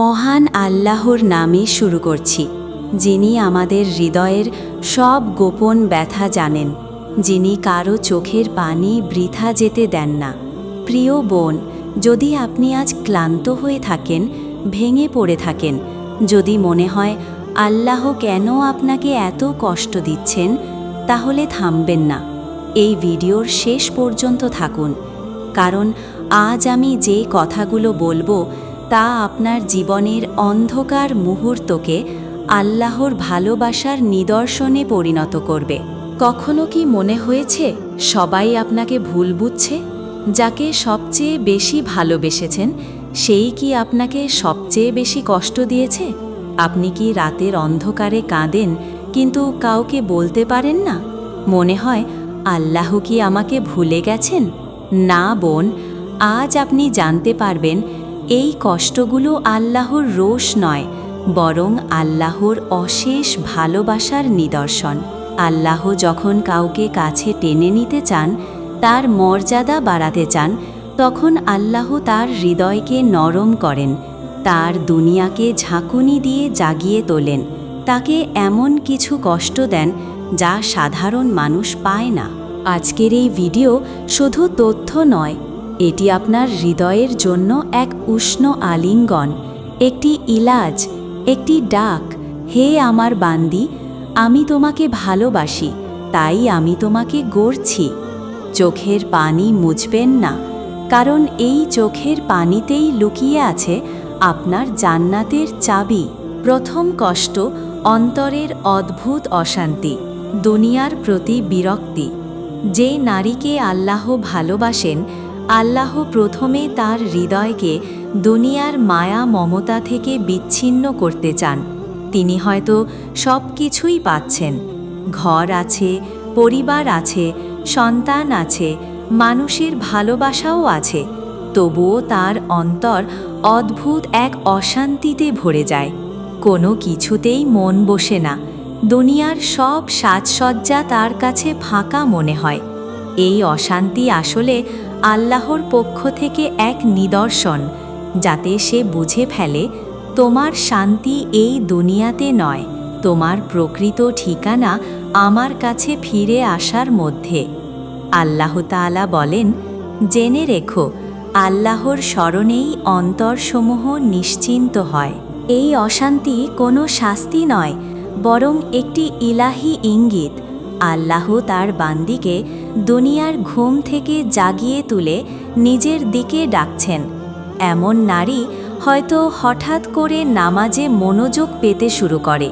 মহান আল্লাহর নামে শুরু করছি, যিনি আমাদের হৃদয়ের সব গোপন ব্যথা জানেন, যিনি কারও চোখের পানি বৃথা যেতে দেন না। প্রিয় বোন, যদি আপনি আজ ক্লান্ত হয়ে থাকেন, ভেঙে পড়ে থাকেন, যদি মনে হয় আল্লাহ কেন আপনাকে এত কষ্ট দিচ্ছেন, তাহলে থামবেন না। এই ভিডিওর শেষ পর্যন্ত থাকুন, কারণ আজ আমি যে কথাগুলো বলব তা আপনার জীবনের অন্ধকার মুহূর্তকে আল্লাহর ভালোবাসার নিদর্শনে পরিণত করবে। কখনো কি মনে হয়েছে সবাই আপনাকে ভুল বুঝছে? যাকে সবচেয়ে বেশি ভালোবেসেছেন, সেই কি আপনাকে সবচেয়ে বেশি কষ্ট দিয়েছে? আপনি কি রাতের অন্ধকারে কাঁদেন, কিন্তু কাউকে বলতে পারেন না? মনে হয়, আল্লাহ কি আমাকে ভুলে গেছেন? না বোন, আজ আপনি জানতে পারবেন এই কষ্টগুলো আল্লাহর রোষ নয়, বরং আল্লাহর অশেষ ভালোবাসার নিদর্শন। আল্লাহ যখন কাউকে কাছে টেনে নিতে চান, তার মর্যাদা বাড়াতে চান, তখন আল্লাহ তার হৃদয়কে নরম করেন, তার দুনিয়াকে ঝাঁকুনি দিয়ে জাগিয়ে তোলেন। তাকে এমন কিছু কষ্ট দেন, যা সাধারণ মানুষ পায় না। আজকের এই ভিডিও শুধু তথ্য নয় এটি আপনার হৃদয়ের জন্য এক উষ্ণ আলিঙ্গন, একটি ইলাজ, একটি ডাক, হে আমার বান্দি, আমি তোমাকে ভালোবাসি, তাই আমি তোমাকে গড়ছি। চোখের পানি মুছবেন না, কারণ এই চোখের পানিতেই লুকিয়ে আছে আপনার জান্নাতের চাবি। প্রথম কষ্ট, অন্তরের অদ্ভুত অশান্তি, দুনিয়ার প্রতি বিরক্তি। যে নারীকে আল্লাহ ভালোবাসেন আল্লাহ প্রথমে তার হৃদয়কে দুনিয়ার মায়া মমতা থেকে বিচ্ছিন্ন করতে চান। তিনি হয়তো সব কিছুই পাচ্ছেন। ঘর আছে, পরিবার আছে, সন্তান আছে, মানুষের ভালোবাসাও আছে। তবুও তার অন্তর অদ্ভুত এক অশান্তিতে ভরে যায়। কোনো কিছুতেই মন বসে না। দুনিয়ার সব সাজসজ্জা তার কাছে ফাঁকা মনে হয়। এই অশান্তি আসলে আল্লাহর পক্ষ থেকে এক নিদর্শন, যাতে সে বুঝে ফেলে, তোমার শান্তি এই দুনিয়াতে নয়, তোমার প্রকৃত ঠিকানা আমার কাছে ফিরে আসার মধ্যে। আল্লাহ তাআলা বলেন, জেনে রেখো, আল্লাহর স্মরণেই অন্তরসমূহ নিশ্চিন্ত হয়। এই অশান্তি কোনো শাস্তি নয়, বরং একটি ইলাহি ইঙ্গিত। আল্লাহ তার বান্দিকে দুনিয়ার ঘুম থেকে জাগিয়ে তুলে নিজের দিকে ডাকছেন। এমন নারী হয়তো হঠাৎ করে নামাজে মনোযোগ পেতে শুরু করে,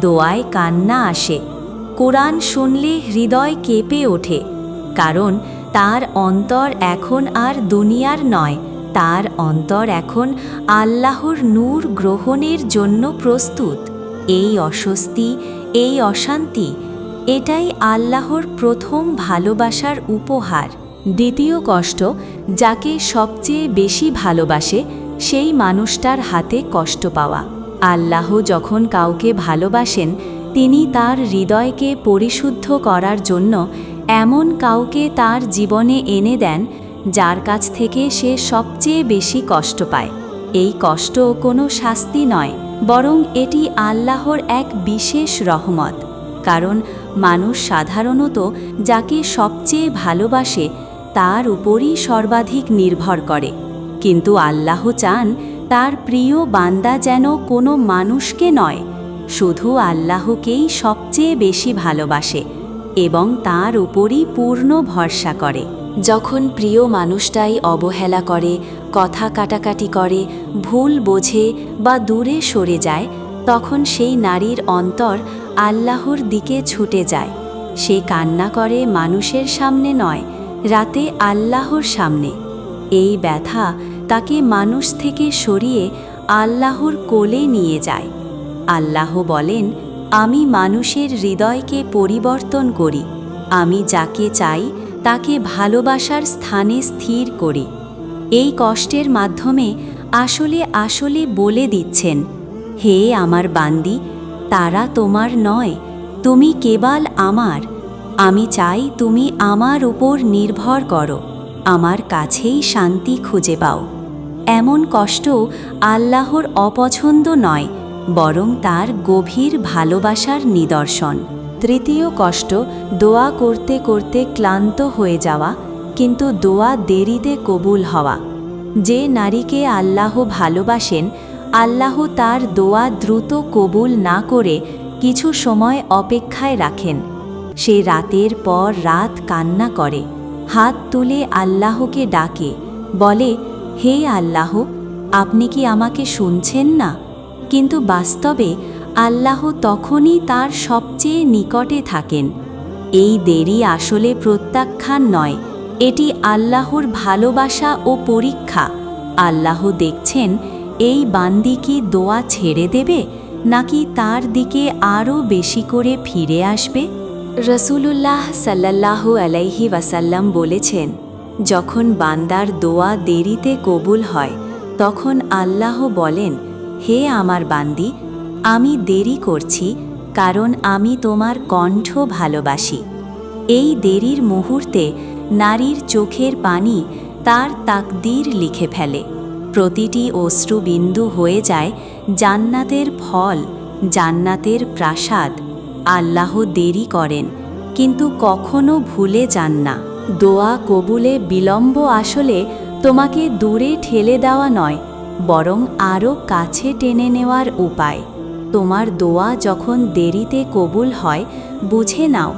দোয়ায় কান্না আসে, কোরআন শুনলে হৃদয় কেঁপে ওঠে, কারণ তার অন্তর এখন আর দুনিয়ার নয়, তার অন্তর এখন আল্লাহর নূর গ্রহণের জন্য প্রস্তুত। এই অস্বস্তি, এই অশান্তি এটাই আল্লাহর প্রথম ভালোবাসার উপহার। দ্বিতীয় কষ্ট, যাকে সবচেয়ে বেশি ভালোবাসে, সেই মানুষটার হাতে কষ্ট পাওয়া। আল্লাহ যখন কাউকে ভালোবাসেন, তিনি তার হৃদয়কে পরিশুদ্ধ করার জন্য এমন কাউকে তার জীবনে এনে দেন, যার কাছ থেকে সে সবচেয়ে বেশি কষ্ট পায়। এই কষ্ট কোনো শাস্তি নয়, বরং এটি আল্লাহর এক বিশেষ রহমত। কারণ মানুষ সাধারণত যাকে সবচেয়ে ভালোবাসে, তার উপরই সর্বাধিক নির্ভর করে। কিন্তু আল্লাহ চান তার প্রিয় বান্দা যেন কোনো মানুষকে নয়, শুধু আল্লাহকেই সবচেয়ে বেশি ভালোবাসে এবং তার উপরই পূর্ণ ভরসা করে। যখন প্রিয় মানুষটাই অবহেলা করে, কথা কাটাকাটি করে, ভুল বোঝে বা দূরে সরে যায়, তখন সেই নারীর অন্তর আল্লাহর দিকে ছুটে যায়। সে কান্না করে মানুষের সামনে নয়, রাতে আল্লাহর সামনে। এই ব্যথা তাকে মানুষ থেকে সরিয়ে আল্লাহর কোলে নিয়ে যায়। আল্লাহ বলেন, আমি মানুষের হৃদয়কে পরিবর্তন করি। আমি যাকে চাই তাকে ভালোবাসার স্থানে স্থির করি। এই কষ্টের মাধ্যমে আসলে আসলে বলে দিচ্ছেন, হে আমার বান্দি তারা তোমার নয়, তুমি কেবল আমার। আমি চাই তুমি আমার উপর নির্ভর করো, আমার কাছেই শান্তি খুঁজে পাও। এমন কষ্ট আল্লাহর অপছন্দ নয়, বরং তার গভীর ভালোবাসার নিদর্শন। তৃতীয় কষ্ট, দোয়া করতে করতে ক্লান্ত হয়ে যাওয়া, কিন্তু দোয়া দেরিতে কবুল হওয়া। যে নারীকে আল্লাহ ভালোবাসেন আল্লাহ তার দোয়া দ্রুত কবুল না করে কিছু সময় অপেক্ষায় রাখেন। সে রাতের পর রাত কান্না করে। হাত তুলে আল্লাহকে ডাকে, বলে, হে আল্লাহ, আপনি কি আমাকে শুনছেন না? কিন্তু বাস্তবে আল্লাহ তখনই তার সবচেয়ে নিকটে থাকেন। এই দেরি আসলে প্রত্যাখ্যান নয়, এটি আল্লাহর ভালোবাসা ও পরীক্ষা। আল্লাহ দেখছেন এই বান্দি কি দোয়া ছেড়ে দেবে নাকি তার দিকে আরও বেশি করে ফিরে আসবে? রসুলুল্লাহ সাল্লাল্লাহু আলাইহি ওয়াসাল্লাম বলেছেন, যখন বান্দার দোয়া দেরিতে কবুল হয়, তখন আল্লাহ বলেন, হে আমার বান্দি, আমি দেরি করছি, কারণ আমি তোমার কণ্ঠ ভালোবাসি। এই দেরির মুহূর্তে নারীর চোখের পানি তার তাকদীর লিখে ফেলে। প্রতিটি অশ্রুবিন্দু হয়ে যায় জান্নাতের ফল, জান্নাতের প্রাসাদ। আল্লাহ দেরি করেন, কিন্তু কখনো ভুলে যান না। দোয়া কবুলে বিলম্ব আসলে তোমাকে দূরে ঠেলে দেওয়া নয়, বরং আরও কাছে টেনে নেওয়ার উপায়। তোমার দোয়া যখন দেরিতে কবুল হয়, বুঝে নাও,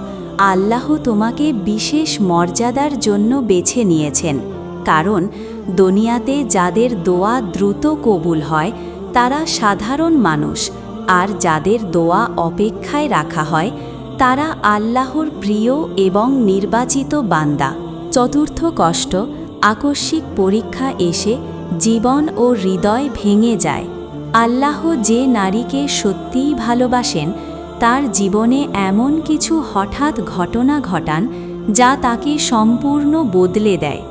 আল্লাহ তোমাকে বিশেষ মর্যাদার জন্য বেছে নিয়েছেন। কারণ দুনিয়াতে যাদের দোয়া দ্রুত কবুল হয়, তারা সাধারণ মানুষ। আর যাদের দোয়া অপেক্ষায় রাখা হয়, তারা আল্লাহর প্রিয় এবং নির্বাচিত বান্দা। চতুর্থ কষ্ট, আকস্মিক পরীক্ষা এসে জীবন ও হৃদয় ভেঙে যায়। আল্লাহ যে নারীকে সত্যিই ভালোবাসেন, তার জীবনে এমন কিছু হঠাৎ ঘটনা ঘটান, যা তাকে সম্পূর্ণ বদলে দেয়।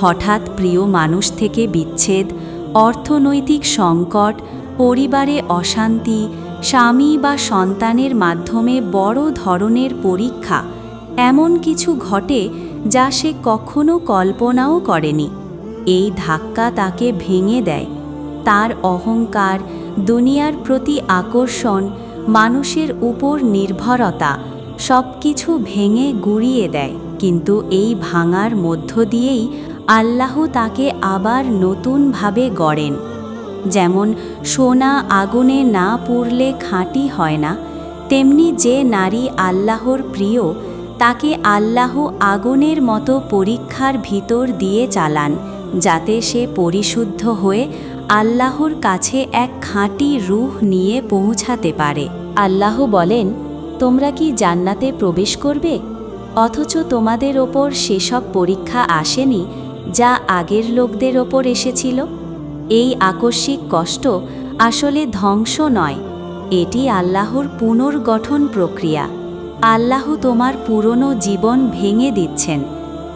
হঠাৎ প্রিয় মানুষ থেকে বিচ্ছেদ, অর্থনৈতিক সংকট, পরিবারে অশান্তি, স্বামী বা সন্তানের মাধ্যমে বড় ধরনের পরীক্ষা, এমন কিছু ঘটে যা সে কখনো কল্পনাও করেনি। এই ধাক্কা তাকে ভেঙে দেয়। তার অহংকার, দুনিয়ার প্রতি আকর্ষণ, মানুষের উপর নির্ভরতা সব কিছু ভেঙে গুড়িয়ে দেয়। কিন্তু এই ভাঙার মধ্য দিয়েই আল্লাহ তাকে আবার নতুনভাবে গড়েন। যেমন সোনা আগুনে না পুড়লে খাঁটি হয় না, তেমনি যে নারী আল্লাহর প্রিয়, তাকে আল্লাহ আগুনের মতো পরীক্ষার ভিতর দিয়ে চালান, যাতে সে পরিশুদ্ধ হয়ে আল্লাহর কাছে এক খাঁটি রুহ নিয়ে পৌঁছাতে পারে। আল্লাহ বলেন, তোমরা কি জান্নাতে প্রবেশ করবে? অথচ তোমাদের ওপর সেসব পরীক্ষা আসেনি যা আগের লোকদের ওপর এসেছিল। এই আকস্মিক কষ্ট আসলে ধ্বংস নয়, এটি আল্লাহর পুনর্গঠন প্রক্রিয়া। আল্লাহ তোমার পুরনো জীবন ভেঙে দিচ্ছেন,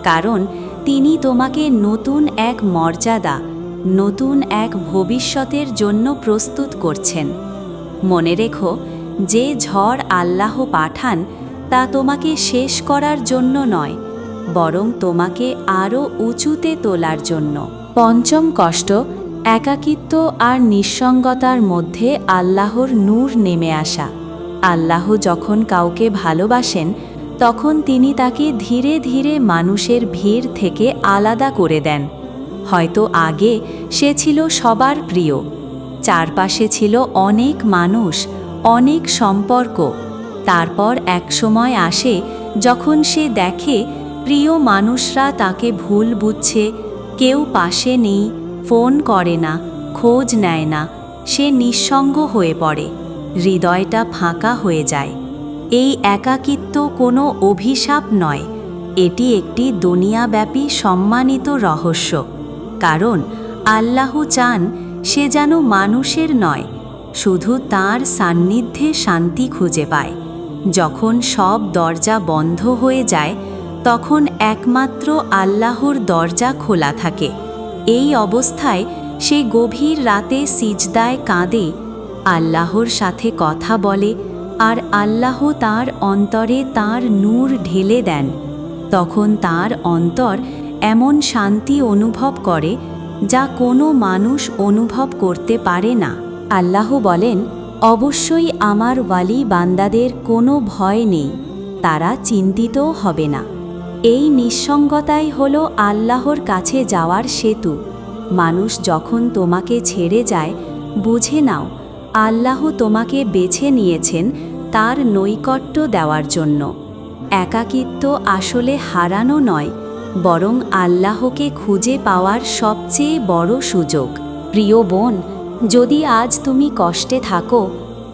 কারণ তিনি তোমাকে নতুন এক মর্যাদা, নতুন এক ভবিষ্যতের জন্য প্রস্তুত করছেন। মনে রেখো, যে ঝড় আল্লাহ পাঠান, তা তোমাকে শেষ করার জন্য নয় বরং তোমাকে আরও উঁচুতে তোলার জন্য। পঞ্চম কষ্ট, একাকিত্ব আর নিঃসঙ্গতার মধ্যে আল্লাহর নূর নেমে আসা। আল্লাহ যখন কাউকে ভালোবাসেন, তখন তিনি তাকে ধীরে ধীরে মানুষের ভিড় থেকে আলাদা করে দেন। হয়তো আগে সে ছিল সবার প্রিয়। চারপাশে ছিল অনেক মানুষ, অনেক সম্পর্ক। তারপর এক সময় আসে যখন সে দেখে প্রিয় মানুষরা তাকে ভুল বুঝছে, কেউ পাশে নেই, ফোন করে না, খোঁজ নেয় না, সে নিঃসঙ্গ হয়ে পড়ে, হৃদয়টা ফাঁকা হয়ে যায়। এই একাকিত্ব কোনো অভিশাপ নয়, এটি একটি দুনিয়াব্যাপী সম্মানিত রহস্য, কারণ আল্লাহ চান সে যেন মানুষের নয়, শুধু তার সান্নিধ্যে শান্তি খুঁজে পায়। যখন সব দরজা বন্ধ হয়ে যায় তখন একমাত্র আল্লাহর দরজা খোলা থাকে। এই অবস্থায় সে গভীর রাতে সিজদায় কাঁদে, আল্লাহর সাথে কথা বলে আর আল্লাহ তার অন্তরে তার নূর ঢেলে দেন। তখন তার অন্তর এমন শান্তি অনুভব করে যা কোনো মানুষ অনুভব করতে পারে না। আল্লাহ বলেন, অবশ্যই আমার ওয়ালি বান্দাদের কোনো ভয় নেই, তারা চিন্তিতও হবে না। এই নিঃসঙ্গতাই হল আল্লাহর কাছে যাওয়ার সেতু। মানুষ যখন তোমাকে ছেড়ে যায়, বুঝে নাও, আল্লাহ তোমাকে বেছে নিয়েছেন তার নৈকট্য দেওয়ার জন্য। একাকিত্ব আসলে হারানো নয়, বরং আল্লাহকে খুঁজে পাওয়ার সবচেয়ে বড় সুযোগ। প্রিয় বোন, যদি আজ তুমি কষ্টে থাকো,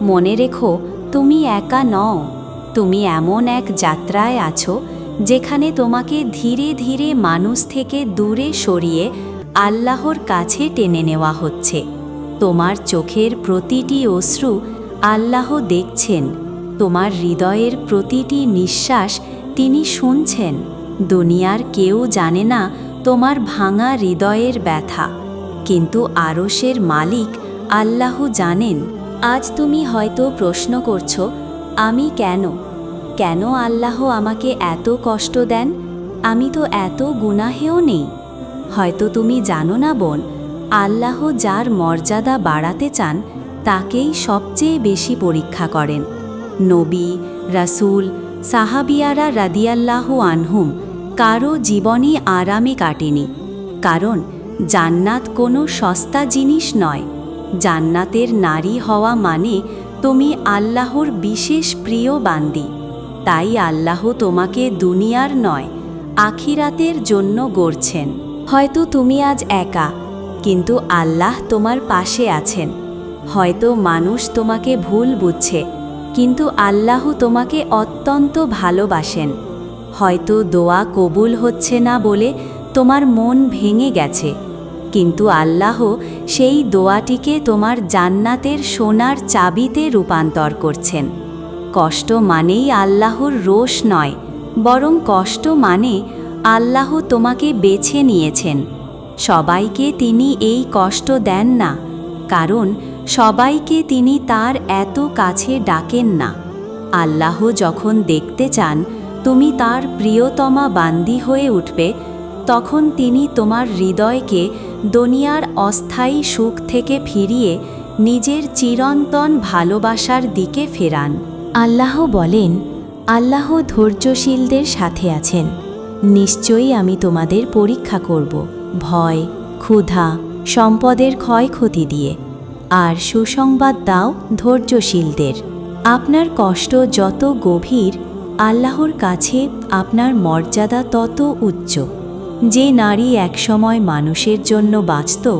মনে রেখো, তুমি একা নও। তুমি এমন এক যাত্রায় আছো যেখানে তোমাকে ধীরে ধীরে মানুষ থেকে দূরে সরিয়ে আল্লাহর কাছে টেনে নেওয়া হচ্ছে। তোমার চোখের প্রতিটি অশ্রু আল্লাহ দেখছেন। তোমার হৃদয়ের প্রতিটি নিঃশ্বাস তিনি শুনছেন। দুনিয়ার কেউ জানে না তোমার ভাঙা হৃদয়ের ব্যথা। কিন্তু আরসের মালিক আল্লাহ জানেন, আজ তুমি হয়তো প্রশ্ন করছ, আমি কেন? কেন আল্লাহ আমাকে এত কষ্ট দেন? আমি তো এত গুনাহেও নেই। হয়তো তুমি জানো না বোন, আল্লাহ যার মর্যাদা বাড়াতে চান, তাকেই সবচেয়ে বেশি পরীক্ষা করেন। নবী, রাসূল, সাহাবিয়ারা রাদিয়াল্লাহ আনহুম কারও জীবনই আরামে কাটেনি। কারণ জান্নাত কোনো সস্তা জিনিস নয়। জান্নাতের নারী হওয়া মানে তুমি আল্লাহর বিশেষ প্রিয় বান্দি। তাই আল্লাহ তোমাকে দুনিয়ার নয়, আখিরাতের জন্য গড়ছেন। হয়তো তুমি আজ একা, কিন্তু আল্লাহ তোমার পাশে আছেন। হয়তো মানুষ তোমাকে ভুল বুঝছে, কিন্তু আল্লাহ তোমাকে অত্যন্ত ভালোবাসেন। হয়তো দোয়া কবুল হচ্ছে না বলে তোমার মন ভেঙে গেছে, কিন্তু আল্লাহ সেই দোয়াটিকে তোমার জান্নাতের সোনার চাবিতে রূপান্তর করছেন। কষ্ট মানেই আল্লাহর রোষ নয়, বরং কষ্ট মানে আল্লাহ তোমাকে বেছে নিয়েছেন। সবাইকে তিনি এই কষ্ট দেন না, কারণ সবাইকে তিনি তার এত কাছে ডাকেন না। আল্লাহ যখন দেখতে চান তুমি তার প্রিয়তমা বান্দি হয়ে উঠবে, তখন তিনি তোমার হৃদয়কে দুনিয়ার অস্থায়ী সুখ থেকে ফিরিয়ে নিজের চিরন্তন ভালোবাসার দিকে ফেরান। আল্লাহ বলেন, আল্লাহ ধৈর্যশীলদের সাথে আছেন। নিশ্চয়ই আমি তোমাদের পরীক্ষা করব, ভয়, ক্ষুধা, সম্পদের ক্ষয়ক্ষতি দিয়ে। আর সুসংবাদ দাও ধৈর্যশীলদের। আপনার কষ্ট যত গভীর, আল্লাহর কাছে আপনার মর্যাদা তত উচ্চ। যে নারী একসময় মানুষের জন্য বাঁচত,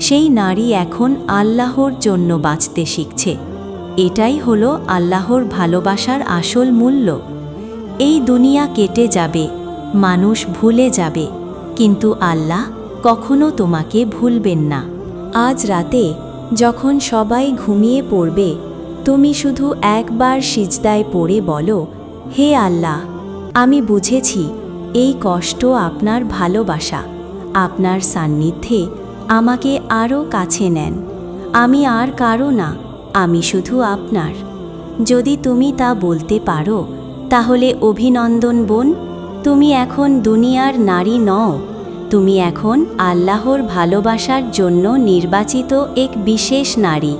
সেই নারী এখন আল্লাহর জন্য বাঁচতে শিখছে। এটাই হলো আল্লাহর ভালোবাসার আসল মূল্য। এই দুনিয়া কেটে যাবে, মানুষ ভুলে যাবে, কিন্তু আল্লাহ কখনো তোমাকে ভুলবেন না। আজ রাতে যখন সবাই ঘুমিয়ে পড়বে, তুমি শুধু একবার সিজদায় পড়ে বলো, হে আল্লাহ, আমি বুঝেছি এই কষ্ট আপনার ভালোবাসা, আপনার সান্নিধ্যে আমাকে আরও কাছে নেন। আমি আর কারও না আমি শুধু আপনার। যদি তুমি তা বলতে পারো, তাহলে অভিনন্দন বোন, তুমি এখন দুনিয়ার নারী নও, তুমি এখন আল্লাহর ভালোবাসার জন্য নির্বাচিত এক বিশেষ নারী।